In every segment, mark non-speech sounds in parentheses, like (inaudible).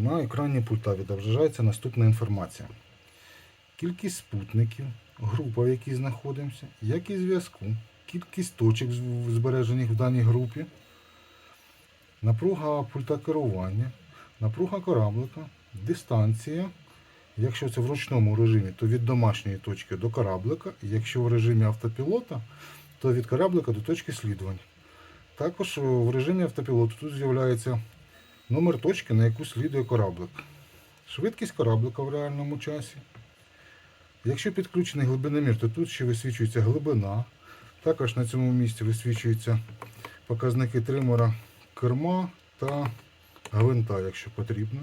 На екрані пульта відображається наступна інформація. Кількість спутників, група, в якій знаходимося, якість зв'язку, кількість точок збережених в даній групі, напруга пульта керування, напруга кораблика, дистанція. Якщо це в ручному режимі, то від домашньої точки до кораблика. Якщо в режимі автопілота, то від кораблика до точки слідування. Також е, в режимі автопілоту тут з'являється номер точки, на яку слідує кораблик. Швидкість кораблика в реальному часі. Якщо підключений глибиномір, то тут ще висвічується глибина. Також на цьому місці висвічуються показники тримера керма та гвинта, якщо потрібно.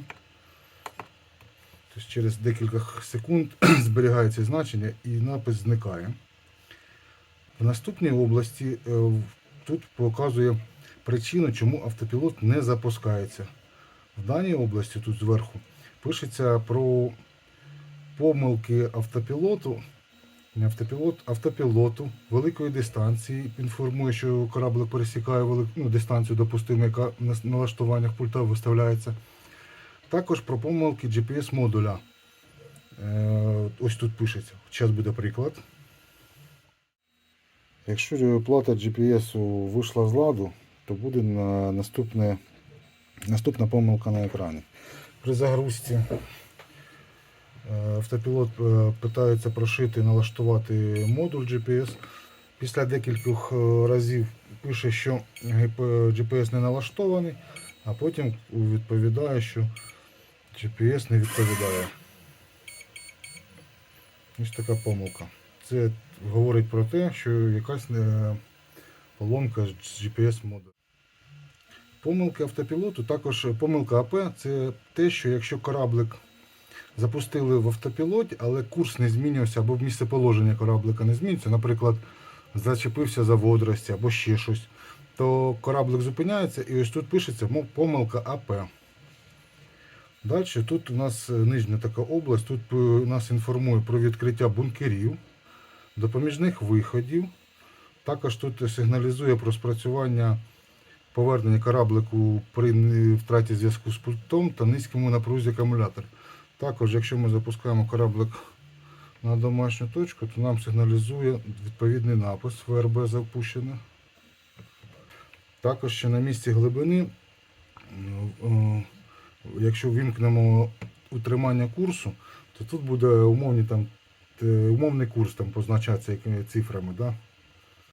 Тобто через декілька секунд (clears throat) зберігається значення і напис зникає. В наступній області е, тут показує причину, чому автопілот не запускається. В даній області тут зверху пишеться про помилки автопілоту, автопілот, автопілоту великої дистанції. Інформує, що кораблик пересікає велику ну, дистанцію допустиму, яка на налаштуваннях пульта виставляється. Також про помилки GPS-модуля. Е, ось тут пишеться. Зараз буде приклад. Якщо плата GPS вийшла з ладу, то буде на наступне, наступна помилка на екрані. При загрузці е, автопілот е, питається прошити налаштувати модуль GPS. Після декількох е, разів пише, що GPS не налаштований, а потім відповідає, що GPS не відповідає. Ось така помилка. Це говорить про те, що якась поломка з GPS модулю. Помилки автопілоту, також помилка АП це те, що якщо кораблик запустили в автопілоті, але курс не змінювався або місцеположення кораблика не змінюється, наприклад, зачепився за водорості або ще щось, то кораблик зупиняється і ось тут пишеться помилка АП. Далі тут у нас е, нижня така область, тут е, нас інформує про відкриття бункерів, допоміжних виходів. Також тут сигналізує про спрацювання повернення кораблику при втраті зв'язку з пультом та низькому напрузі акумулятор. Також, якщо ми запускаємо кораблик на домашню точку, то нам сигналізує відповідний напис ВРБ запущено. Також ще на місці глибини, е, якщо вімкнемо утримання курсу, то тут буде умовні там, е, умовний курс там позначатися цифрами. Да?